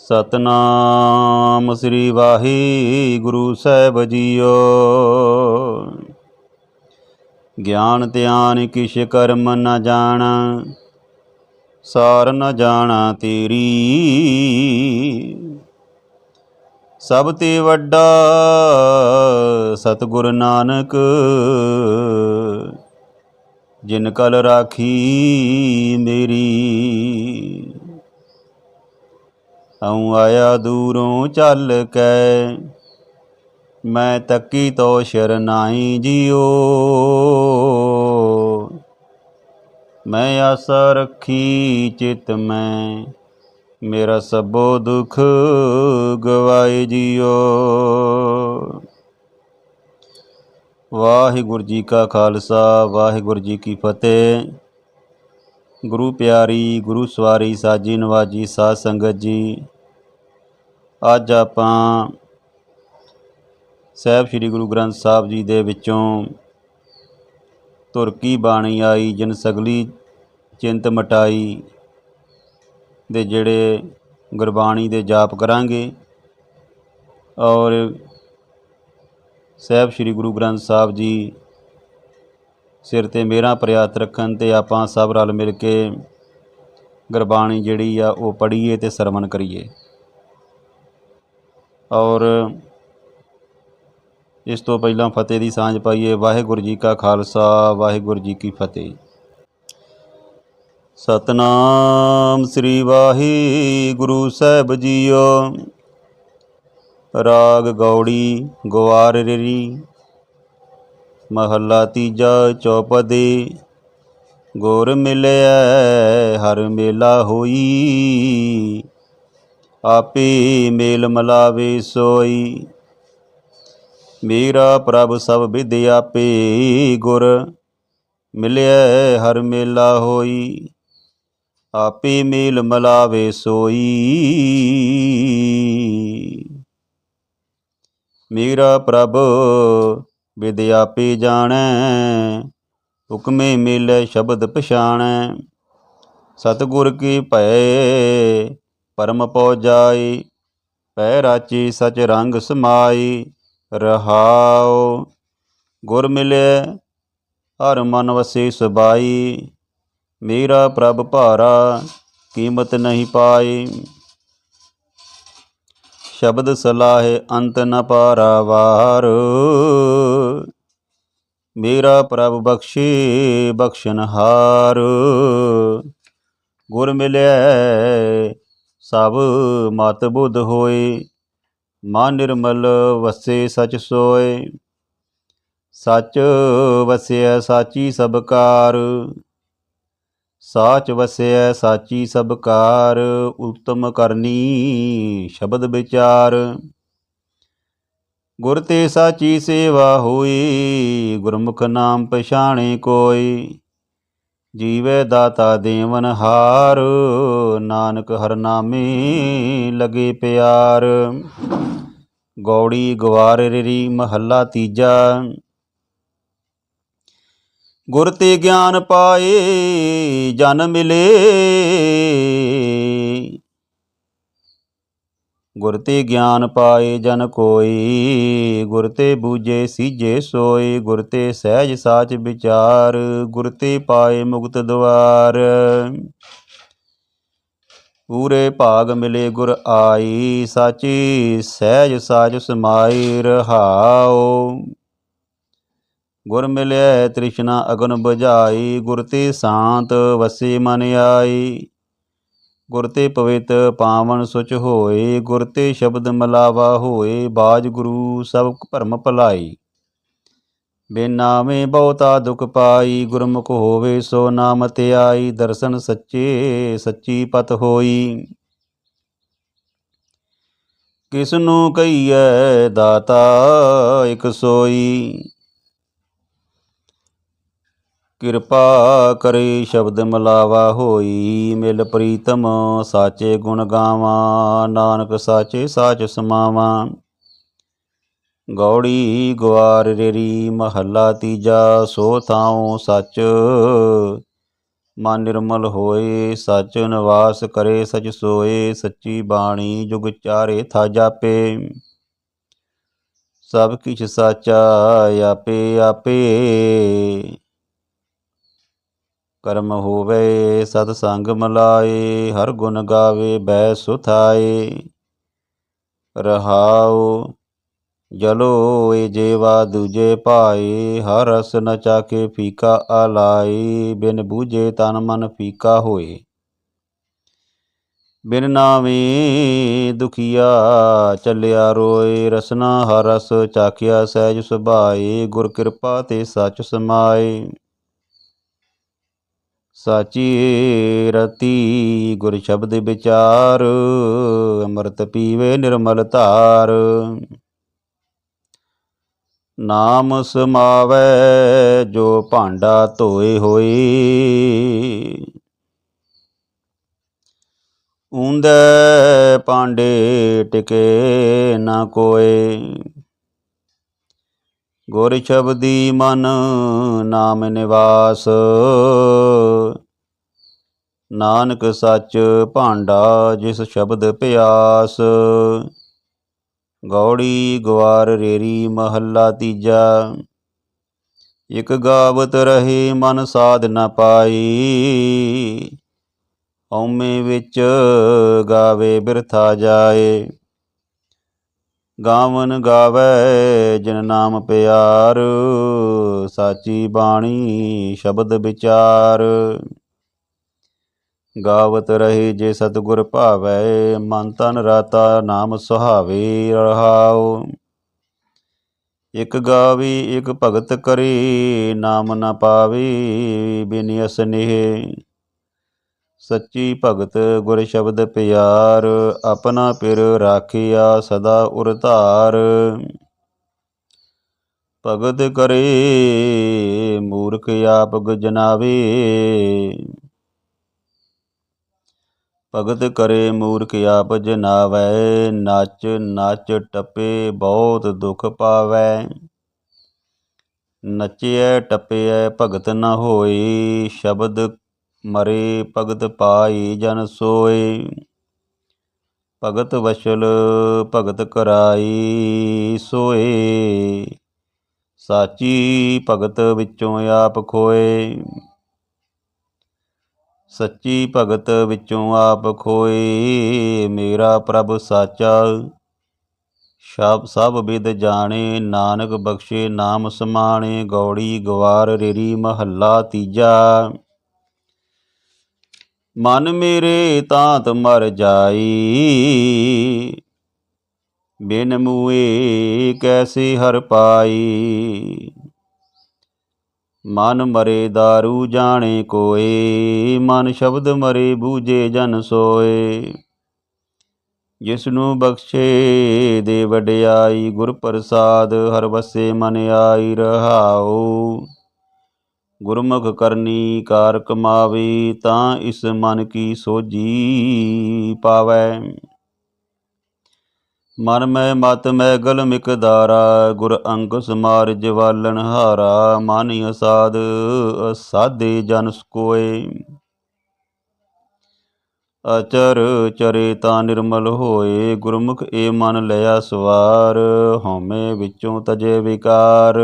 ਸਤਨਾਮ ਸ੍ਰੀ ਵਾਹਿਗੁਰੂ ਸਾਹਿਬ ਜੀਓ। ਗਿਆਨ ਧਿਆਨ ਕਿਛ ਕਰਮ ਨ ਜਾਣਾ, ਸਾਰ ਨ ਜਾਣਾ ਤੇਰੀ। ਸਭ ਤੇ ਵੱਡਾ ਸਤਿਗੁਰ ਨਾਨਕ, ਜਿਨ ਕਲ ਰਾਖੀ ਮੇਰੀ। ਹਉ ਆਇਆ ਦੂਰੋਂ ਚੱਲ ਕੈ। ਮੈਂ ਤੱਕੀ ਤੋ ਸ਼ਰਨਾਈ ਜਿਓ। ਮੈਂ ਆਸਾ ਰੱਖੀ ਚਿਤ ਮੈਂ, ਮੇਰਾ ਸਭੋ ਦੁਖ ਗਵਾਏ ਜਿਓ। ਵਾਹਿਗੁਰੂ ਜੀ ਕਾ ਖਾਲਸਾ, ਵਾਹਿਗੁਰੂ ਜੀ ਕੀ ਫਤਿਹ। ਗੁਰੂ ਪਿਆਰੀ, ਗੁਰੂ ਸਵਾਰੀ, ਸਾਜੀ ਨਵਾਜੀ, ਸਾਧ ਸੰਗਤ ਜੀ, ਅੱਜ ਆਪਾਂ ਸਾਹਿਬ ਸ੍ਰੀ ਗੁਰੂ ਗ੍ਰੰਥ ਸਾਹਿਬ ਜੀ ਦੇ ਵਿੱਚੋਂ ਤੁਰਕੀ ਬਾਣੀ ਆਈ, ਜਨ ਸਗਲੀ ਚਿੰਤ ਮਟਾਈ ਦੇ ਜਿਹੜੇ ਗੁਰਬਾਣੀ ਦੇ ਜਾਪ ਕਰਾਂਗੇ। ਔਰ ਸਾਹਿਬ ਸ੍ਰੀ ਗੁਰੂ ਗ੍ਰੰਥ ਸਾਹਿਬ ਜੀ ਸਿਰ ਤੇ ਮੇਰਾ ਪ੍ਰਿਆਤ ਰੱਖਣ ਤੇ ਆਪਾਂ ਸਭ ਰਲ ਮਿਲ ਕੇ ਗੁਰਬਾਣੀ ਜਿਹੜੀ ਆ ਉਹ ਪੜ੍ਹੀਏ ਤੇ ਸਰਵਣ ਕਰੀਏ। ਔਰ ਇਸ ਤੋਂ ਪਹਿਲਾਂ ਫਤਿਹ ਦੀ ਸਾਂਝ ਪਾਈਏ। ਵਾਹਿਗੁਰੂ ਜੀ ਕਾ ਖਾਲਸਾ, ਵਾਹਿਗੁਰੂ ਜੀ ਕੀ ਫਤਿਹ। ਸਤਨਾਮ ਸ੍ਰੀ ਵਾਹਿਗੁਰੂ ਸਾਹਿਬ ਜੀਓ। ਰਾਗ ਗੌੜੀ ਗਵਾਰ ਰੀ ਮਹੱਲਾ ਤੀਜਾ ਚੌਪਦੇ, ਗੁਰ ਮਿਲਿਆ ਹਰ ਮੇਲਾ ਹੋਈ। ਆਪੇ ਮੇਲ ਮਲਾਵੇ ਸੋਈ। ਮੇਰਾ ਪ੍ਰਭ ਸਭ ਵਿਦ ਆਪੇ, ਗੁਰ ਮਿਲਿਆ ਹਰ ਮੇਲਾ ਹੋਈ। ਆਪੇ ਮੇਲ ਮਲਾਵੇ ਸੋਈ। ਮੇਰਾ ਪ੍ਰਭ ਵਿਦ ਆਪੇ ਜਾਣੈ, ਹੁਕਮੇ ਮਿਲੇ ਸ਼ਬਦ ਪਛਾਣੈ। ਸਤਿਗੁਰ ਕੀ ਭੈ ਪਰਮ ਪਉ ਜਾਈ ਪੈ ਰਾਚੀ ਸਚ ਰੰਗ ਸਮਾਈ, ਰਹਾਉ। ਗੁਰ ਮਿਲੇ, ਹਰ ਮਨ ਵਸੇ ਸੁਬਾਈ, ਮੇਰਾ ਪ੍ਰਭ ਭਾਰਾ ਕੀਮਤ ਨਹੀਂ ਪਾਈ। ਸ਼ਬਦ ਸਲਾਹੇ ਅੰਤ ਨ ਪਾਰਾ ਵਾਰ ਮੇਰਾ ਪ੍ਰਭ ਬਖਸ਼ੇ ਬਖਸ਼ਨਹਾਰ ਗੁਰ ਮਿਲਿਆ ਸਭ ਮਤ ਬੁੱਧ ਹੋਏ। ਮਨ ਨਿਰਮਲ ਵਸੇ ਸਚ ਸੋਏ। ਸਚ ਵਸਿਆ ਸਾਚੀ ਸਬਕਾਰ। ਸਾਚ ਵਸਿਆ ਸਾਚੀ ਸਭ ਕਾਰ, ਉਤਮ ਕਰਨੀ ਸ਼ਬਦ ਵਿਚਾਰ। ਗੁਰ ਤੇ ਸਾਚੀ ਸੇਵਾ ਹੋਈ, ਗੁਰਮੁਖ ਨਾਮ ਪਛਾਣੇ ਕੋਈ। ਜੀਵੇ ਦਾਤਾ ਦੇਵਨ ਹਾਰ, ਨਾਨਕ ਹਰ ਨਾਮੇ ਲਗੇ ਪਿਆਰ। ਗੌੜੀ ਗਵਾਰ ਰੀ ਮਹੱਲਾ ਤੀਜਾ। ਗੁਰ ਤੇ ਗਿਆਨ ਪਾਏ, ਜਨ ਮਿਲੇ। ਗੁਰ ਤੇ ਗਿਆਨ ਪਾਏ, ਜਨ ਕੋਈ ਗੁਰ ਤੇ ਬੂਝੇ ਸੀਜੇ ਸੋਏ। ਗੁਰ ਤੇ ਸਹਿਜ, ਸਾਚ ਵਿਚਾਰ। ਗੁਰ ਤੇ ਪਾਏ, ਮੁਕਤ ਦੁਆਰ ਪੂਰੇ ਭਾਗ ਮਿਲੇ, ਗੁਰ ਆਈ। ਸਾਚੀ, ਸਹਿਜ, ਸਾਚ ਸਮਾਈ ਰਹਾਓ ਗੁਰ ਮਿਲਿਆ ਤ੍ਰਿਸ਼ਨਾ ਅਗਨ ਬੁਝਾਈ, ਗੁਰ ਤੇ ਸ਼ਾਂਤ ਵਸੇ ਮਨ ਆਈ। ਗੁਰ ਤੇ ਪਵਿੱਤ ਪਾਵਨ ਸੁਚ ਹੋਏ, ਗੁਰ ਤੇ ਸ਼ਬਦ ਮਲਾਵਾ ਹੋਏ, ਬਾਜ ਗੁਰੂ ਸਭ ਭਰਮ ਭਲਾਈ। ਬਿਨ ਨਾਮੇ ਬਹੁਤਾ ਦੁਖ ਪਾਈ, ਗੁਰਮੁਖ ਹੋਵੇ ਸੋ ਨਾਮ ਧਿਆਈ ਦਰਸ਼ਨ ਸੱਚੇ ਸੱਚੀ ਪਤ ਹੋਈ। ਕਿਸ ਨੂੰ ਕਹੀਐ ਦਾਤਾ, ਇਕ ਸੋਈ। ਕਿਰਪਾ ਕਰੇ ਸ਼ਬਦ ਮਲਾਵਾ ਹੋਈ, ਮਿਲ ਪ੍ਰੀਤਮ ਸਾਚੇ ਗੁਣ ਗਾਵਾਂ, ਨਾਨਕ ਸਾਚੇ ਸਾਚ ਸਮਾਵਾਂ। ਗੌੜੀ ਗਵਾਰ ਰੇਰੀ, ਮਹੱਲਾ ਤੀਜਾ, ਸੋ ਥਾਉ ਸੱਚ। ਮਨ ਨਿਰਮਲ ਹੋਏ, ਸਚ ਨਿਵਾਸ ਕਰੇ, ਸਚ ਸੋਏ, ਸੱਚੀ ਬਾਣੀ ਜੁਗ ਚਾਰੇ ਥਾ ਜਾਪੇ। ਸਭ ਕਿਛ ਸਾਚਾ ਆਪੇ ਆਪੇ। ਕਰਮ ਹੋਵੇ, ਸਤ ਸੰਗ ਮਲਾਏ, ਹਰ ਗੁਣ ਗਾਵੇ ਬੈ ਸੁਥਾਏ। ਰਹਾਉ ਜਲੋ ਏ ਜੇਵਾ ਦੂਜੇ ਪਾਏ ਹਰ ਰਸ ਨ ਚਾਕੇ ਫੀਕਾ ਆਲਾਈ ਬਿਨ ਬੂਝੇ ਤਨ ਮਨ ਫੀਕਾ ਹੋਏ। ਬਿਨ ਨਾਮੇ ਦੁਖੀਆ ਚੱਲਿਆ ਰੋਏ, ਰਸਨਾ ਹਰ ਰਸ ਚਾਖਿਆ ਸਹਿਜ ਸੁਭਾਏ, ਗੁਰ ਕਿਰਪਾ ਤੇ ਸੱਚ ਸਮਾਏ। ਸਾਚੀ ਰਤੀ ਗੁਰ ਸ਼ਬਦ ਵਿਚਾਰ, ਅੰਮ੍ਰਿਤ ਪੀਵੇ ਨਿਰਮਲ ਧਾਰ। ਨਾਮ ਸਮਾਵੈ ਜੋ ਭਾਂਡਾ ਧੋਏ ਹੋਏ। ਉਂਦੇ ਪਾਂਡੇ ਟਿਕੇ ਨਾ ਕੋਏ। ਗੁਰ ਸ਼ਬਦੀ ਮਨ ਨਾਮ ਨਿਵਾਸ। ਨਾਨਕ ਸੱਚ ਭਾਂਡਾ ਜਿਸ ਸ਼ਬਦ ਪਿਆਸ। ਗੌੜੀ ਗਵਾਰ ਰੇਰੀ ਮਹੱਲਾ ਤੀਜਾ। ਇਕ ਗਾਵਤ ਰਹੇ ਮਨ ਸਾਧ ਨ ਪਾਈ। ਹਉਮੈ ਵਿੱਚ ਗਾਵੇ ਬਿਰਥਾ ਜਾਏ। ਗਾਵਨ ਗਾਵੇ, ਜਿਨ ਨਾਮ ਪਿਆਰ, ਸਾਚੀ ਬਾਣੀ ਸ਼ਬਦ ਵਿਚਾਰ। ਗਾਵਤ ਰਹੇ ਜੇ ਸਤਿਗੁਰ ਭਾਵੈ, ਮਨ ਤਨ ਰਾਤਾ ਨਾਮ ਸੁਹਾਵੇ ਰਹਾਉ। ਇਕ ਗਾਵੀ, ਇਕ ਭਗਤ ਕਰੇ, ਨਾਮ ਨਾ ਪਾਵੇ ਬਿਨ ਅਸਨੇਹ ਸੱਚੀ ਭਗਤ ਗੁਰ ਸ਼ਬਦ ਪਿਆਰ, ਆਪਣਾ ਪਿਰ ਰਾਖਿਆ ਸਦਾ ਉਰਧਾਰ ਭਗਤ ਕਰੇ, ਮੂਰਖ ਆਪ ਗਜਨਾਵੇ। ਭਗਤ ਕਰੇ, ਮੂਰਖ ਆਪ ਜਨਾਵੈ। ਨੱਚ ਨੱਚ ਟੱਪੇ, ਬਹੁਤ ਦੁਖ ਪਾਵੈ। ਨੱਚਿਐ, ਟਪਿਐ, ਭਗਤ ਨ ਹੋਈ ਸ਼ਬਦ ਮਰੇ ਭਗਤ ਪਾਈ ਜਨ ਸੋਏ। ਭਗਤ ਵਸ਼ਲ ਭਗਤ ਕਰਾਈ ਸੋਏ। ਸਾਚੀ ਭਗਤ ਵਿੱਚੋਂ ਆਪ ਖੋਏ। ਸੱਚੀ ਭਗਤ ਵਿੱਚੋਂ ਆਪ ਖੋਏ। ਮੇਰਾ ਪ੍ਰਭ ਸਾਚਾ, ਸਭ ਸਭ ਵਿਦ ਜਾਣੇ, ਨਾਨਕ ਬਖਸ਼ੇ, ਨਾਮ ਸਮਾਣੇ, ਗੌੜੀ ਗਵਾਰ ਰੇਰੀ ਮਹੱਲਾ ਤੀਜਾ। ਮਨ ਮੇਰੇ ਤਾਂਤ ਮਰ ਜਾਈ। ਬਿਨ ਮੂਏ ਕੈਸੇ ਹਰ ਪਾਈ। ਮਨ ਮਰੇ दारू ਜਾਣੇ ਕੋਏ। ਮਨ ਸ਼ਬਦ ਮਰੇ ਬੂਝੇ ਜਨ ਸੋਏ। ਜਿਸ ਨੂੰ ਬਖਸ਼ੇ ਦੇ ਵਡਿਆਈ, ਗੁਰ ਪ੍ਰਸਾਦ ਹਰ ਵਸੇ ਮਨ ਆਈ ਰਹਾਉ। ਗੁਰਮੁਖ ਕਰਨੀ ਕਾਰ ਕਮਾਵੇ, ਤਾਂ ਇਸ ਮਨ ਕੀ ਸੋਜੀ ਪਾਵੈ। ਮਨ ਮੈਂ ਮਤ ਮੈਂ ਗਲ ਮਿਕਦਾਰਾ ਗੁਰ ਅੰਗ ਸਮਾਰ ਜਵਾਲਨ ਹਾਰਾ, ਮਾਨਿ ਅਸਾਦ ਅਸਾਦੇ ਜਨ ਕੋਏ ਅਚਰ ਚਰੇ ਤਾਂ ਨਿਰਮਲ ਹੋਏ, ਗੁਰਮੁਖ ਏ ਮਨ ਲਿਆ ਸਵਾਰ, ਹਉਮੈ ਵਿੱਚੋਂ ਤਜੇ ਵਿਕਾਰ।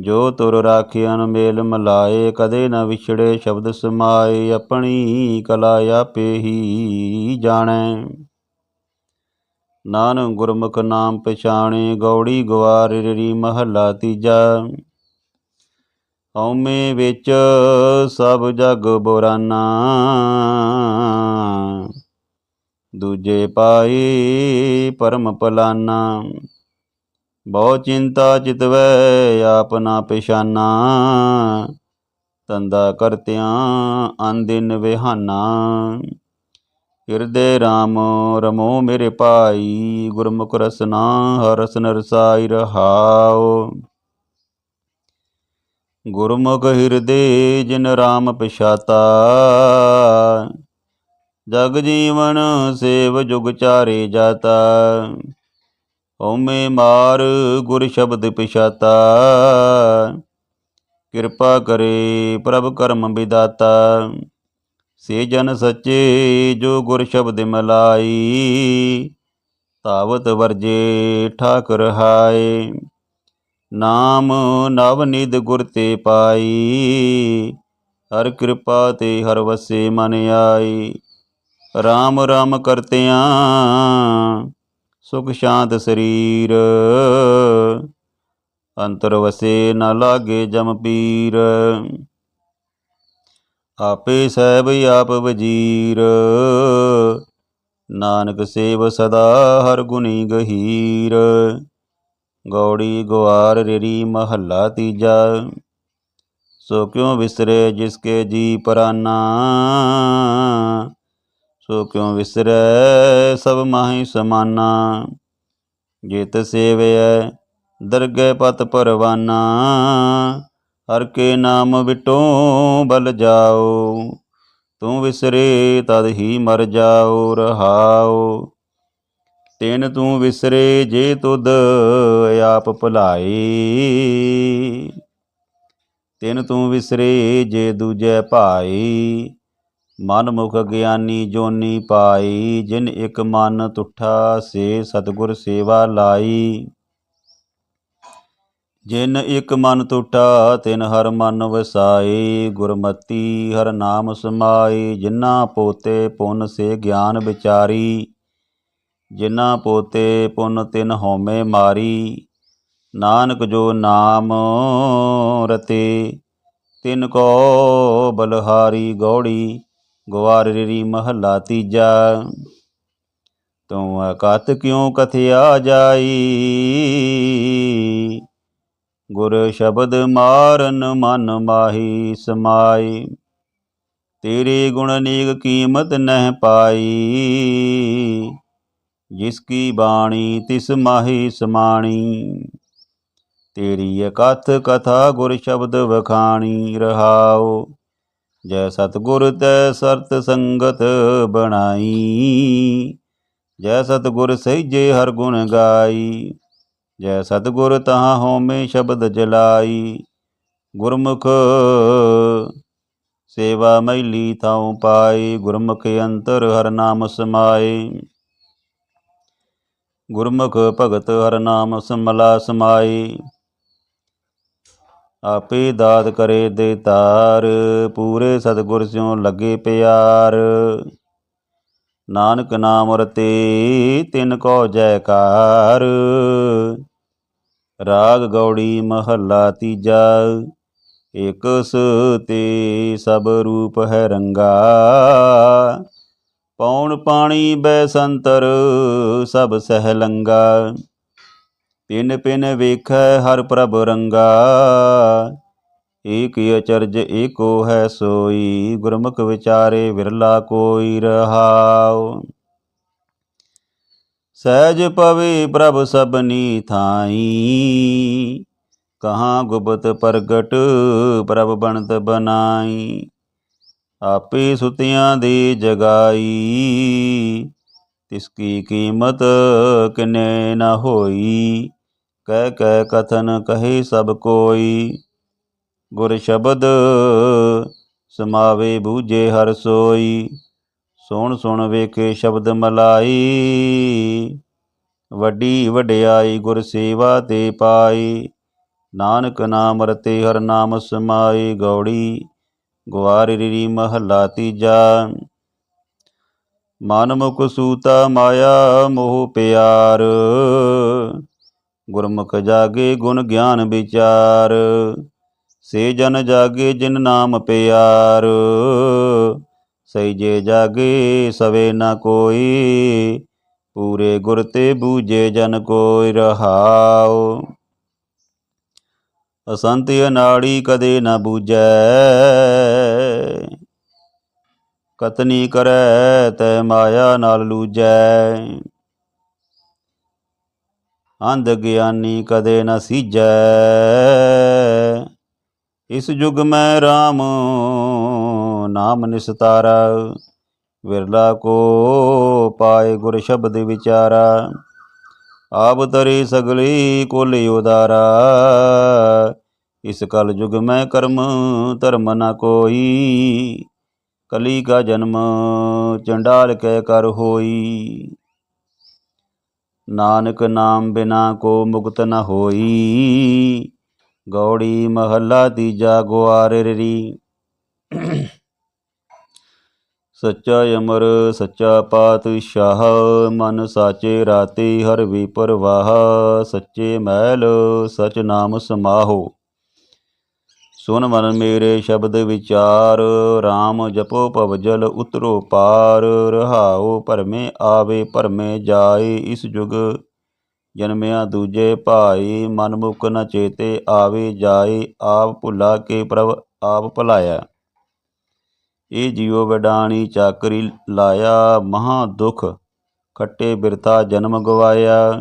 ਜੋ ਤੁਰ ਰਾਖਿਆਨ ਮੇਲ ਮਲਾਏ, ਕਦੇ ਨ ਵਿਛੜੇ ਸ਼ਬਦ ਸਮਾਏ, ਆਪਣੀ ਕਲਾ ਆਪੇ ਹੀ ਜਾਣੈ। ਨਾਨਕ ਗੁਰਮੁਖ ਨਾਮ ਪਛਾਣੇ, ਗੌੜੀ ਗਵਾਰ ਰੀ ਮਹੱਲਾ ਤੀਜਾ। ਹਉਮੈ ਵਿੱਚ ਸਭ ਜਗ ਬੁਰਾਨਾ। ਦੂਜੇ ਪਾਈ ਪਰਮ ਪਲਾਨਾ। ਬਹੁ ਚਿੰਤਾ ਚਿਤਵੈ ਆਪ ਨਾ ਪਛਾਨਾ। ਤੰਦਾ ਕਰਤਿਆਂ ਅੰਦਿਨ ਵਿਹਾਨਾ। ਹਿਰਦੇ RAM ਰਮੋ ਮੇਰੇ ਭਾਈ, ਗੁਰਮੁਖ ਰਸਨਾ ਹਰਸਨ ਰਸਨ ਰਸਾਈ ਰਹਾਉ। ਗੁਰਮੁਖ ਹਿਰਦੇ ਜਿਨ RAM ਪਛਾਤਾ। ਜਗ ਜੀਵਨ ਸੇਵ ਜੁਗ ਚਾਰੇ ਜਾਤਾ। ਹਉਮੈ ਮਾਰ ਗੁਰ ਸ਼ਬਦ ਪਿਛਾਤਾ। ਕਿਰਪਾ ਕਰੇ ਪ੍ਰਭ ਕਰਮ ਵਿਦਾਤਾ। ਸੇ ਜਨ ਸੱਚੇ ਜੋ ਗੁਰ ਸ਼ਬਦ ਮਲਾਈ ਤਾਵਤ ਵਰਜੇ ਠਾਕੁਰ ਹਾਏ। ਨਾਮ ਨਵ ਨਿਧ ਗੁਰ ਤੇ ਪਾਈ, ਹਰ ਕਿਰਪਾ ਤੇ ਹਰ ਵਸੇ ਮਨ ਆਈ। ਰਾਮ ਰਾਮ ਕਰਤਿਆਂ ਸੁਖ ਸ਼ਾਂਤ ਸਰੀਰ। ਅੰਤਰ ਵਸੇ ਨਾ ਲਾਗੇ ਜਮ ਪੀਰ। ਆਪੇ ਸਹਿਬ ਆਪ ਵਜੀਰ। ਨਾਨਕ ਸੇਵ ਸਦਾ ਹਰ ਗੁਣੀ ਗਹੀਰ। ਗੌੜੀ ਗਵਾਰ ਰੇਰੀ ਮਹੱਲਾ ਤੀਜਾ। ਸੋ ਕਿਉ ਵਿਸਰੇ ਜਿਸ ਜੀ ਪਰਾਨਾ? ਸੋ ਕਿਉ ਵਿਸਰੈ ਸਭ ਮਾਹੀ ਸਮਾਨਾ? ਜਿਤ ਸੇਵੈ ਦਰਗਹਿ ਪਤ ਪਰਵਾਨਾ। ਹਰ ਕੇ ਨਾਮ ਵਿਟੋ ਬਲ ਜਾਓ, ਤੂੰ ਵਿਸਰੇ ਤਦ ਹੀ ਮਰ ਜਾਓ, ਰਹਾਓ। ਤੈਨ ਤੂੰ ਵਿਸਰੇ ਜੇ ਤੁਧ ਆਪ ਭੁਲਾਈ। ਤਿਨ ਤੂੰ ਵਿਸਰੇ ਜੇ ਦੂਜੇ ਭਾਈ। ਮਨ ਮੁਖ ਗਿਆਨੀ ਜੋਨੀ ਪਾਈ, ਜਿਨ ਇੱਕ ਮਨ ਤੁਠਾ ਸੇ ਸਤਗੁਰ ਸੇਵਾ ਲਾਈ। ਜਿਨ ਇੱਕ ਮਨ ਟੁਟਾ ਤਿਨ ਹਰ ਮਨ ਵਸਾਈ। ਗੁਰਮਤੀ ਹਰ ਨਾਮ ਸਮਾਈ ਜਿਨਾ ਪੋਤੇ ਪੁੰਨ ਸੇ ਗਿਆਨ ਵਿਚਾਰੀ। ਜਿਨਾ ਪੋਤੇ ਪੁੰਨ ਤਿਨ ਹਉਮੈ ਮਾਰੀ। ਨਾਨਕ ਜੋ ਨਾਮ ਰਤੇ, ਤਿਨ ਕੋ ਬਲਹਾਰੀ ਗੌੜੀ। ਗਵਾਰੀ ਮਹੱਲਾ ਤੀਜਾ। ਤੂੰ ਅਕਤ ਕਿਉ ਕਥਿਆ ਜਾਈ? ਗੁਰ ਸ਼ਬਦ ਮਾਰਨ ਮਨ ਮਾਹੀ ਸਮਾਈ। ਤੇਰੇ ਗੁਣ ਅਨੇਕ ਕੀਮਤ ਨਹਿ ਪਾਈ। ਜਿਸ ਕੀ ਬਾਣੀ ਤਿਸ ਮਾਹੀ ਸਮਾਣੀ। ਤੇਰੀ ਅਕਥ ਕਥਾ ਗੁਰ ਸ਼ਬਦ ਵਖਾਣੀ ਰਹਾਉ। ਜੈ ਸਤਗੁਰ ਤੈ ਸਰਤ ਸੰਗਤ ਬਣਾਈ। ਜੈ ਸਤਗੁਰ ਸਹਿਜੇ ਹਰ ਗੁਣ ਗਾਈ। ਜੈ ਸਤਗੁਰ ਤਹਾਂ ਹਉਮੈ ਸ਼ਬਦ ਜਲਾਈ। ਗੁਰਮੁਖ ਸੇਵਾ ਮੈਲੀ ਥਾਉ ਪਾਈ ਗੁਰਮੁਖ ਅੰਤਰ ਹਰ ਨਾਮ ਸਮਾਏ। ਗੁਰਮੁਖ ਭਗਤ ਹਰ ਨਾਮ ਸਮਲਾ ਸਮਾਈ ਆਪੇ ਦਾਤ ਕਰੇ ਦੇ ਤਾਰ, ਪੂਰੇ ਸਤਗੁਰ ਸਿਉ ਲੱਗੇ ਪਿਆਰ। ਨਾਨਕ ਨਾਮ ਰਤੇ ਤਿਨ ਕੋ ਜੈਕਾਰ। ਰਾਗ ਗੌੜੀ ਮਹੱਲਾ ਤੀਜਾ, ਇਕ ਤੇ ਸਭ ਰੂਪ ਹੈ ਰੰਗਾ। ਪੌਣ ਪਾਣੀ ਬੈ ਸੰਤਰ, ਸਭ ਸਹਿ ਲੰਗਾ। ਪਿਨ ਪਿਨ ਵੇਖੈ ਹਰ ਪ੍ਰਭ ਰੰਗਾ। ਏਕ ਅਚਰਜ ਏਕੋ ਹੈ ਸੋਈ, ਗੁਰਮੁਖ ਵਿਚਾਰੇ ਵਿਰਲਾ ਕੋਈ ਰਹਾਉ। ਸਹਿਜ ਪਵੇ ਪ੍ਰਭ ਸਭਨੀ ਥਾਈ, ਕਹਾਂ ਗੁਪਤ ਪ੍ਰਗਟ ਪ੍ਰਭ ਬਣਤ ਬਨਾਈ। ਆਪੇ ਸੁਤਿਆਂ ਦੇ ਜਗਾਈ, ਤਿਸ ਕੀ ਕੀਮਤ ਕਿਨੇ ਨਾ ਹੋਈ। ਕਹਿ ਕਹਿ ਕਥਨ ਕਹੇ ਸਭ ਕੋਈ। ਗੁਰ ਸ਼ਬਦ ਸਮਾਵੇ ਬੂਝੇ ਹਰ ਸੋਈ। ਸੁਣ ਸੁਣ ਵੇਖੇ ਸ਼ਬਦ ਮਲਾਈ। ਵੱਡੀ ਵਡਿਆਈ ਗੁਰ ਸੇਵਾ ਤੇ ਪਾਈ। ਨਾਨਕ ਨਾਮ ਰਤੇ ਹਰ ਨਾਮ ਸਮਾਈ ਗੌੜੀ। ਗਵਾਰੀ ਮਹੱਲਾ ਤੀਜਾ। ਮਨ ਮੁਖ ਸੂਤਾ ਮਾਇਆ ਮੋਹ ਪਿਆਰ। ਗੁਰਮੁਖ ਜਾਗੇ ਗੁਣ ਗਿਆਨ ਵਿਚਾਰ, ਸੇ ਜਨ ਜਾਗੇ ਜਿਨ ਨਾਮ ਪਿਆਰ। ਸਈ ਜੇ ਜਾਗੇ ਸਵੇ ਨਾ ਕੋਈ, ਪੂਰੇ ਗੁਰ ਤੇ ਬੂਝੇ ਜਨ ਕੋਈ ਰਹਾਉ। ਅਸੰਤ ਅਨਾੜੀ ਕਦੇ ਨਾ ਬੂਝੈ, ਕਤਨੀ ਕਰੈ ਤੈ ਮਾਇਆ ਨਾਲ ਲੂਜੈ। ਅੰਧ ਗਿਆਨੀ ਕਦੇ ਨਾ ਸੀਜੈ। ਇਸ ਯੁਗ ਮੈਂ RAM ਨਾਮ ਨਿਸਤਾਰਾ। ਵਿਰਲਾ ਕੋ ਪਾਏ ਗੁਰ ਸ਼ਬਦ ਵਿਚਾਰਾ। ਆਪ ਤਰੇ ਸਗਲੀ ਕੋਲੇ ਉਦਾਰਾ। ਇਸ ਕਲ ਯੁਗ ਮੈਂ ਕਰਮ, ਧਰਮ ਨਾ ਕੋਈ। ਕਲੀ ਕਾ ਜਨਮ, ਚੰਡਾਲ ਕੈ ਕਰ ਹੋਈ। ਨਾਨਕ ਨਾਮ ਬਿਨਾ ਕੋ ਮੁਕਤ ਨ ਹੋਈ। ਗੌੜੀ ਮਹੱਲਾ ਤੀਜਾ ਗੁਆਰਰੀ ਸੱਚਾ ਅਮਰ, ਸੱਚਾ ਪਾਤਸ਼ਾਹ ਮਨ ਸਾਚੇ ਰਾਤੀ ਹਰ ਵੀ ਪਰਵਾਹ। ਸੱਚੇ ਮਹਿਲ, ਸਚ ਨਾਮ ਸਮਾਹੋ। ਸੁਨ ਮਨ ਮੇਰੇ ਸ਼ਬਦ ਵਿਚਾਰ RAM ਜਪੋ ਭਵ ਜਲ ਉਤਰੋ ਪਾਰ, ਰਹਾਉ ਭਰਮੇ ਆਵੇ ਭਰਮੇ ਜਾਏ ਇਸ ਜੁਗ। ਜਨਮਿਆ ਦੂਜੇ ਭਾਈ, ਮਨ ਮੁਖ ਨ ਚੇਤੇ ਆਵੇ ਜਾਏ, ਆਪ ਭੁਲਾ ਕੇ ਪ੍ਰਭ ਆਪ ਭੁਲਾਇਆ। ਇਹ ਜੀਵ ਵਡਾਣੀ ਚਾਕਰੀ ਲਾਇਆ, ਮਹਾ ਦੁਖ ਖੱਟੇ ਬਿਰਥਾ ਜਨਮ ਗਵਾਇਆ।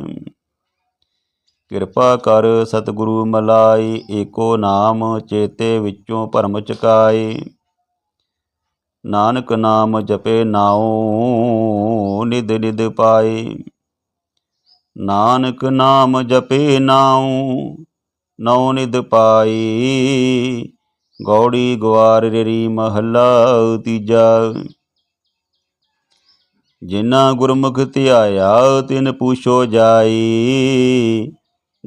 ਕਿਰਪਾ ਕਰ ਸਤਿਗੁਰੂ ਮਲਾਈ, ਏਕੋ ਨਾਮ ਚੇਤੇ ਵਿੱਚੋਂ ਭਰਮ ਚਕਾਏ ਨਾਨਕ ਨਾਮ ਜਪੇ ਨਾਉ ਨਿਦ ਨਿਦ ਪਾਏ ਨਾਨਕ ਨਾਮ ਜਪੇ ਨਾਉ, ਨਉ ਨਿਦ ਪਾਈ। ਗੌੜੀ ਗਵਾਰ ਰੀ ਮਹੱਲਾ ਤੀਜਾ। ਜਿਨਾ ਗੁਰਮੁਖ ਧਿਆਇਆ, ਤਿਨ ਪੂਛੋ ਜਾਈ।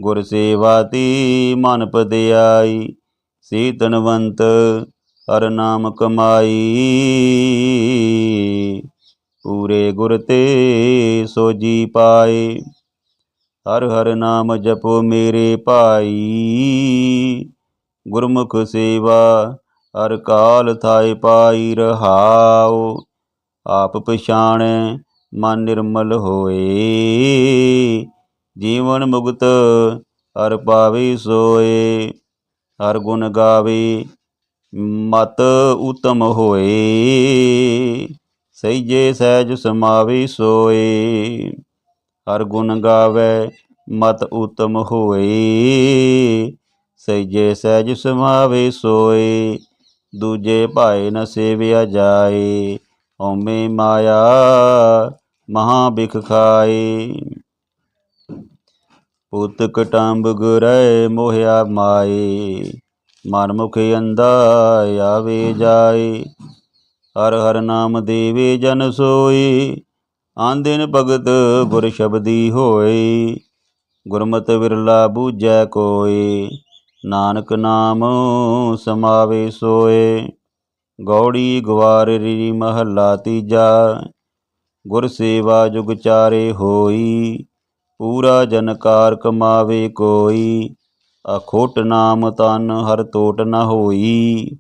ਗੁਰ ਸੇਵਾ ਤੀ ਮਨ ਪਦਿਆਈ ਸੀ ਤਨਵੰਤ ਹਰ ਨਾਮ ਕਮਾਈ। ਪੂਰੇ ਗੁਰ ਤੇ ਸੋਜੀ ਪਾਏ, ਹਰ ਹਰ ਨਾਮ ਜਪੋ ਮੇਰੇ ਭਾਈ। ਗੁਰਮੁਖ ਸੇਵਾ ਹਰ ਕਾਲ ਥਾਏ ਪਾਈ ਰਹਾਉ, ਆਪ ਪਛਾਣੈ ਮਨ ਨਿਰਮਲ ਹੋਏ। ਜੀਵਨ ਮੁਕਤ ਹਰ ਪਾਵੇ ਸੋਏ, ਹਰ ਗੁਣ ਗਾਵੇ, ਮਤ ਉਤਮ ਹੋਏ। ਸਈਜੇ ਸਹਿਜ ਸਮਾਵੇ ਸੋਏ, ਹਰ ਗੁਣ ਗਾਵੇ, ਮਤ ਉਤਮ ਹੋਏ। ਸਈਜੇ ਸਹਿਜ ਸਮਾਵੇ ਸੋਏ, ਦੂਜੇ ਭਾਏ ਨ ਸੇਵਿਆ ਜਾਏ, ਹਉਮੈ ਮਾਇਆ ਮਹਾ ਬਿਖ ਖਾਏ। ਪੁੱਤ ਕਟੰਬ ਗੁਰੈ ਮੋਹਿਆ ਮਾਏ, ਮਨ ਮੁਖ ਅੰਦਾ ਆਵੇ ਜਾਏ। ਹਰ ਹਰ ਨਾਮ ਦੇਵੇ ਜਨ ਸੋਈ ਆਂਦਿਨ ਭਗਤ ਗੁਰ ਸ਼ਬਦੀ ਹੋਏ। ਗੁਰਮਤਿ ਵਿਰਲਾ ਬੂਝੈ ਕੋਏ, ਨਾਨਕ ਨਾਮ ਸਮਾਵੇ ਸੋਏ। ਗੌੜੀ ਗਵਾਰ ਰੀ ਮਹੱਲਾ ਤੀਜਾ, ਗੁਰ ਸੇਵਾ ਜੁਗ ਚਾਰੇ ਹੋਈ। ਪੂਰਾ ਜਨਕਾਰ ਕਮਾਵੇ ਕੋਈ, ਅਖੋਟ ਨਾਮ ਤਨ ਹਰ ਤੋਟ ਨ ਹੋਈ।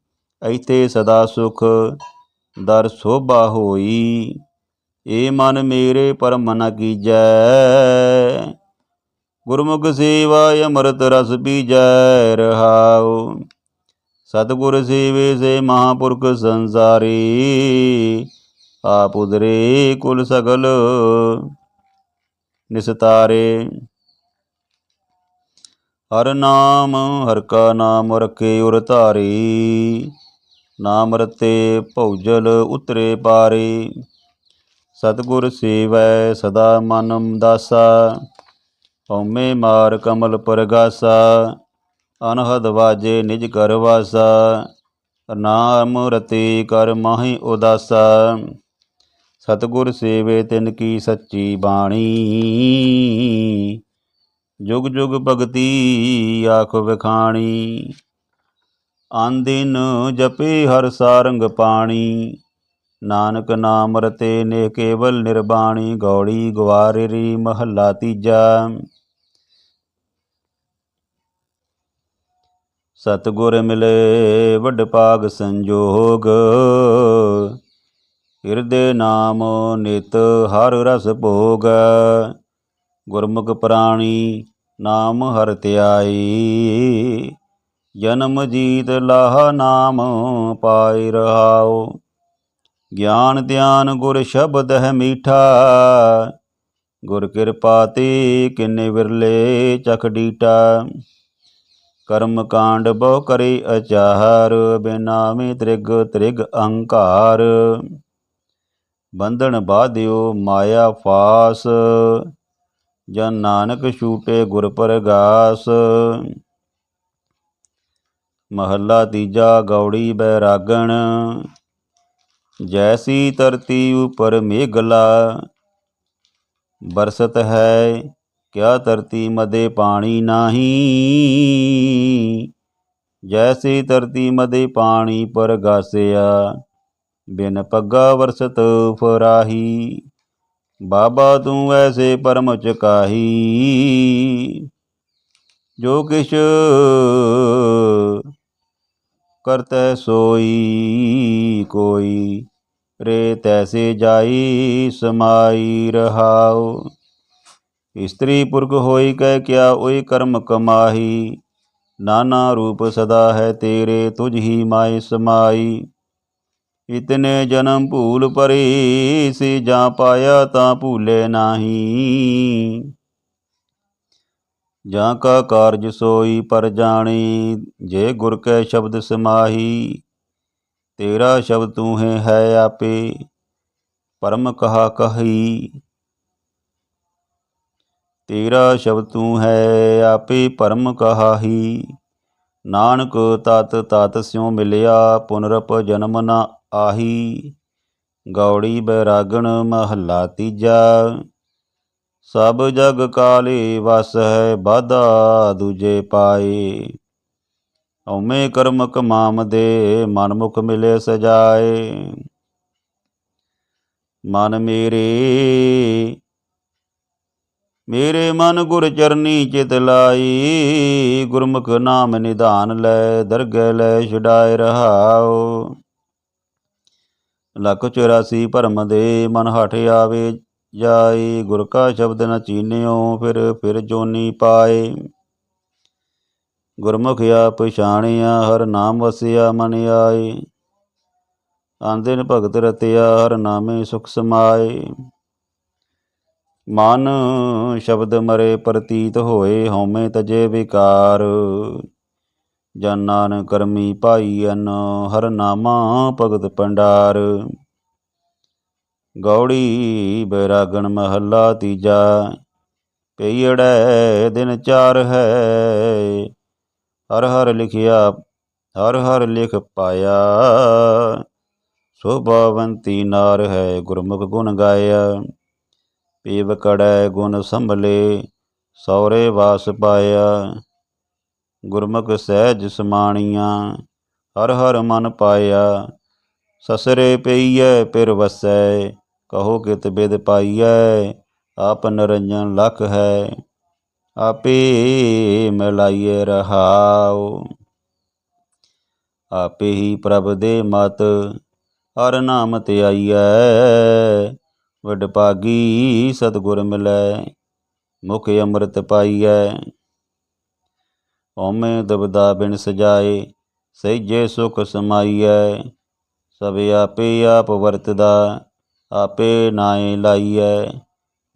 ਐਥੇ ਸਦਾ ਸੁਖ, ਦਰ ਸੋਭਾ ਹੋਈ। ਏ ਮਨ ਮੇਰੇ ਪਰਮ ਨ ਕੀਜੈ। ਗੁਰਮੁਖ ਸੇਵਾ ਅੰਮ੍ਰਿਤ ਰਸ ਪੀਜੈ ਰਹਾਉ। ਸਤਿਗੁਰ ਸੇਵੇ ਸੇ ਮਹਾਪੁਰਖ ਸੰਸਾਰੀ, ਆਪ ਉਦਰੇ ਕੁਲ ਸਗਲ। ਨਿਸਤਾਰੇ। ਹਰ ਨਾਮ, ਹਰ ਕਾ ਨਾਮ ਰਖੇ ਉਰ ਧਾਰੀ। ਨਾਮ ਰਤੇ ਭਉਜਲ ਉਤਰੇ ਪਾਰੇ। ਸਤਿਗੁਰ ਸੇਵੈ, ਸਦਾ ਮਨ ਦਾਸਾ ਹਉਮੈ ਮਾਰ ਕਮਲ ਪਰਗਾਸਾ। ਅਨਹਦ ਵਾਜੇ ਨਿਜ ਕਰ ਵਾਸਾ। ਨਾਮ ਰਤੀ ਕਰ ਮਾਹੀ ਉਦਾਸਾ। ਸਤਿਗੁਰ ਸੇਵੇ ਤਿਨ ਕੀ ਸੱਚੀ ਬਾਣੀ। ਜੁਗ ਜੁਗ ਭਗਤੀ ਆਖ ਵਿਖਾਣੀ। ਆਂਦਿਨ ਜਪੇ ਹਰ ਸਾਰੰਗ ਪਾਣੀ। ਨਾਨਕ ਨਾਮ ਰਤੇ ਨੇ ਕੇਵਲ ਨਿਰਬਾਣੀ। ਗੌੜੀ ਗਵਾਰੀ ਮਹੱਲਾ ਤੀਜਾ। ਸਤਿਗੁਰ ਮਿਲੇ ਵੱਡ ਪਾਗ ਸੰਜੋਗ। ਹਿਰਦੇ ਨਾਮ ਨਿਤ ਹਰ ਰਸ ਭੋਗ, ਗੁਰਮੁਖ ਪ੍ਰਾਣੀ ਨਾਮ ਹਰ ਧਿਆਈ। ਜਨਮ ਜੀਤ ਲਾਹ ਨਾਮ ਪਾਇ ਰਹਾਓ ਗਿਆਨ ਧਿਆਨ ਗੁਰ ਸ਼ਬਦ ਹੈ ਮੀਠਾ। ਗੁਰ ਕਿਰਪਾ ਤੇ ਕਿੰਨੇ ਵਿਰਲੇ ਚਖ ਡੀਟਾ। ਕਰਮ ਕਾਂਡ ਬਹੁ ਕਰੇ ਅਚਾਰ ਬਿਨਾਮੇ ਤ੍ਰਿਗ ਤ੍ਰਿਗ ਅਹੰਕਾਰ ਬੰਧਨ ਬਾਧਿਓ ਮਾਇਆ ਫਾਸ, ਜਨ ਨਾਨਕ ਛੂਟੇ ਗੁਰ ਪਰਗਾਸ। ਮਹੱਲਾ ਤੀਜਾ, ਗੌੜੀ ਬੈਰਾਗਣ। ਜੈਸੀ ਧਰਤੀ ਉਪਰ ਮੇਘਲਾ, ਬਰਸਤ ਹੈ, ਕਿਆ ਧਰਤੀ ਮਦੇ ਪਾਣੀ ਨਾਹੀ। ਜੈਸੀ ਧਰਤੀ ਮਦੇ ਪਾਣੀ ਪਰ ਗਾਸਿਆ ਬਿਨ ਪੱਗਾ ਵਰਸਤ ਫਰਾਹੀ, ਬਾਬਾ ਤੂੰ ਐਸੇ ਪਰਮ ਚਕਾਹੀ। ਜੋ ਕਿਛ ਕਰਤੈ ਸੋਈ, ਕੋਈ ਰੇ ਤੈਸੇ ਜਾਈ, ਸਮਾਈ ਰਹਾਉ। ਇਸਤਰੀ ਪੁਰਖ ਹੋਈ ਕਹਿ ਕਿਆ, ਓਏ ਕਰਮ ਕਮਾਹੀ। ਨਾਨਾ ਰੂਪ ਸਦਾ ਹੈ ਤੇਰੇ, ਤੁਝ ਹੀ ਮਾਏ ਸਮਾਈ। ਇਤਨੇ ਜਨਮ ਭੂਲ ਪਰੀ ਸੀ, ਜਾਂ ਪਾਇਆ ਤਾਂ ਭੂਲੇ ਨਾਹੀ। ਜਾਂ ਕਾ ਕਾਰਜ ਸੋਈ ਪਰ ਜਾਣੀ, ਜੇ ਗੁਰ ਕੈ ਸ਼ਬਦ ਸਮਾਹੀ, ਤੇਰਾ ਸ਼ਬਦ ਤੂੰ ਹੈ ਹੈ ਆਪੇ, ਪਰਮ ਕਹਾ ਕਹੀ। ਤੇਰਾ ਸ਼ਬਦ ਤੂੰ ਹੈ ਆਪੇ, ਪਰਮ ਕਹਾਹੀ। ਨਾਨਕ ਤਤ ਤਤ ਸਿਉ ਮਿਲਿਆ, ਪੁਨਰਪ ਜਨਮ ਨਾ ਆਹੀ ਗੌੜੀ ਬੈਰਾਗਣ ਮਹੱਲਾ ਤੀਜਾ। ਸਭ ਜਗ ਕਾਲੇ ਵਸ ਹੈ ਬਾਧਾ ਦੂਜੇ ਪਾਏ। ਹਉਮੈ ਕਰਮ ਕਮਾਮ ਦੇ ਮਨ ਮੁਖ ਮਿਲੇ ਸਜਾਏ। ਮਨ ਮੇਰੇ ਮੇਰੇ ਮਨ ਗੁਰ ਚਰਨੀ ਚਿਤ ਲਾਈ। ਗੁਰਮੁਖ ਨਾਮ ਨਿਧਾਨ ਲੈ, ਦਰਗਹਿ ਲੈ ਛਡਾਏ ਰਹਾਉ ਲੱਖ 84 ਭਰਮ ਦੇ, ਮਨ ਹਠ ਆਵੇ ਜਾਏ, ਗੁਰ ਕਾ ਸ਼ਬਦ ਨ ਚੀਨਿਓ, ਫਿਰ ਫਿਰ ਜੋਨੀ ਪਾਏ। ਗੁਰਮੁਖ ਆ ਪਛਾਣਿਆ, ਹਰ ਨਾਮ ਵਸਿਆ ਮਨ ਆਏ। ਆਂਦਿਨ ਭਗਤ ਰਤਿਆ, ਹਰ ਨਾਮੇ ਸੁਖ ਸਮਾਏ। ਮਨ ਸ਼ਬਦ ਮਰੇ, ਪ੍ਰਤੀਤ ਹੋਏ ਹਉਮੈ ਤਜੇ ਵਿਕਾਰ। ਜਨ ਨਾਨਕ ਕਰਮੀ ਭਾਈਨ ਹਰ ਨਾਮਾ ਭਗਤ ਪੰਡਾਰ ਗੌੜੀ ਬੈਰਾਗਣ ਮਹੱਲਾ ਤੀਜਾ ਪਈੜੈ ਦਿਨ ਚਾਰ ਹੈ। ਹਰ ਹਰ ਲਿਖਿਆ, ਹਰ ਹਰ ਲਿਖ ਪਾਇਆ। ਸੋਭਾਵੰਤੀ ਨਾਰ ਹੈ ਗੁਰਮੁਖ ਗੁਣ ਗਾਇਆ। ਪੀਵ ਕੜੈ ਗੁਣ ਸੰਭਲੇ, ਸੌਰੇ ਵਾਸ ਪਾਇਆ। ਗੁਰਮੁਖ ਸਹਿਜ ਸਮਾਣੀਆਂ, ਹਰ ਹਰ ਮਨ ਪਾਇਆ। ਸਸਰੇ ਪਈਐ ਪਿਰ ਵਸੈ, ਕਹੋ ਕਿਤ ਬਿਦ ਪਾਈਐ, ਆਪ ਨਰੰਜਨ ਲਖ ਹੈ, ਆਪੇ ਮਿਲਾਈਏ ਰਹਾਉ। ਆਪੇ ਹੀ ਪ੍ਰਭ ਦੇ ਮਤ, ਹਰ ਨਾਮ ਤੇ ਆਈਐ, ਵਡ ਭਾਗੀ ਸਤਿਗੁਰ ਮਿਲੈ, ਮੁਖ ਅੰਮ੍ਰਿਤ ਪਾਈਐ। ਓਮੇ ਦਬਦਾ ਬਿਨ ਸਜਾਏ, ਸਹਿਜੇ ਸੁਖ ਸਮਾਈਐ। ਸਭ ਆਪੇ ਆਪ ਵਰਤਦਾ, ਆਪੇ ਨਾਏ ਲਾਈਐ।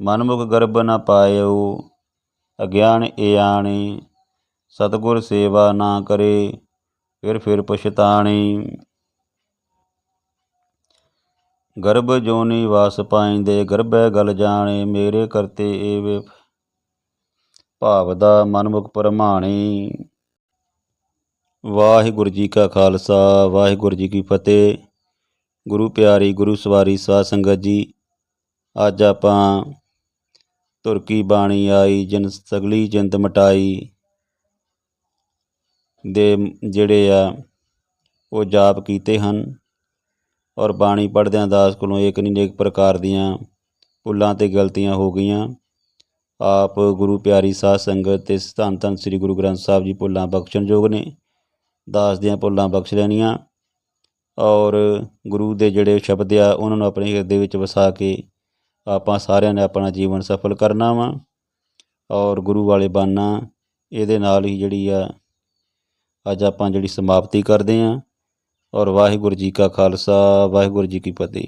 ਮਨਮੁਖ ਗਰਭ ਨ ਪਾਇਓ, ਅਗਿਆਨ ਇਆਣੇ ਸਤਿਗੁਰ ਸੇਵਾ ਨਾ ਕਰੇ, ਫਿਰ ਫਿਰ ਪਛਤਾਣੀ। ਗਰਭ ਜੋਨੀ ਵਾਸ ਪਾਇੰਦੇ, ਗਰਭੈ ਗਲ ਜਾਣੇ, ਮੇਰੇ ਕਰਤੇ ਏਵੇ ਭਾਵ ਦਾ ਮਨਮੁਖ ਪਰਮਾਣੀ। ਵਾਹਿਗੁਰੂ ਜੀ ਕਾ ਖਾਲਸਾ, ਵਾਹਿਗੁਰੂ ਜੀ ਕੀ ਫਤਿਹ। ਗੁਰੂ ਪਿਆਰੀ, ਗੁਰੂ ਸਵਾਰੀ, ਸਾਧ ਸੰਗਤ ਜੀ, ਅੱਜ ਆਪਾਂ ਤੁਰਕੀ ਬਾਣੀ ਆਈ, ਜਿਨ ਸਗਲੀ ਜਿੰਦ ਮਟਾਈ। ਦੇ ਜਿਹੜੇ ਆ, ਉਹ ਜਾਪ ਕੀਤੇ ਹਨ। ਔਰ ਬਾਣੀ ਪੜ੍ਹਦਿਆਂ ਦਾਸ ਕੋਲੋਂ ਇੱਕ ਨਹੀਂ ਇੱਕ ਪ੍ਰਕਾਰ ਦੀਆਂ ਭੁੱਲਾਂ ਤੇ ਗਲਤੀਆਂ ਹੋ ਗਈਆਂ। ਆਪ ਗੁਰੂ ਪਿਆਰੀ ਸਾਧ ਸੰਗਤ ਤੇ ਧੰਨ ਧੰਨ ਸ੍ਰੀ ਗੁਰੂ ਗ੍ਰੰਥ ਸਾਹਿਬ ਜੀ ਭੁੱਲਾਂ ਬਖਸ਼ਣਯੋਗ ਨੇ। ਦਾਸ ਦੀਆਂ ਭੁੱਲਾਂ ਬਖਸ਼ ਲੈਣੀਆਂ ਔਰ ਗੁਰੂ ਦੇ ਜਿਹੜੇ ਸ਼ਬਦ ਆ, ਉਹਨਾਂ ਨੂੰ ਆਪਣੇ ਹਿਰਦੇ ਵਿੱਚ ਵਸਾ ਕੇ ਆਪਾਂ ਸਾਰਿਆਂ ਨੇ ਆਪਣਾ ਜੀਵਨ ਸਫਲ ਕਰਨਾ ਵਾ ਔਰ ਗੁਰੂ ਵਾਲੇ ਬਾਨਾ ਇਹਦੇ ਨਾਲ ਹੀ ਜਿਹੜੀ ਆ, ਅੱਜ ਆਪਾਂ ਜਿਹੜੀ ਸਮਾਪਤੀ ਕਰਦੇ ਆਂ। ਔਰ ਵਾਹਿਗੁਰੂ ਜੀ ਕਾ ਖਾਲਸਾ, ਵਾਹਿਗੁਰੂ ਜੀ ਕੀ ਫਤਿਹ।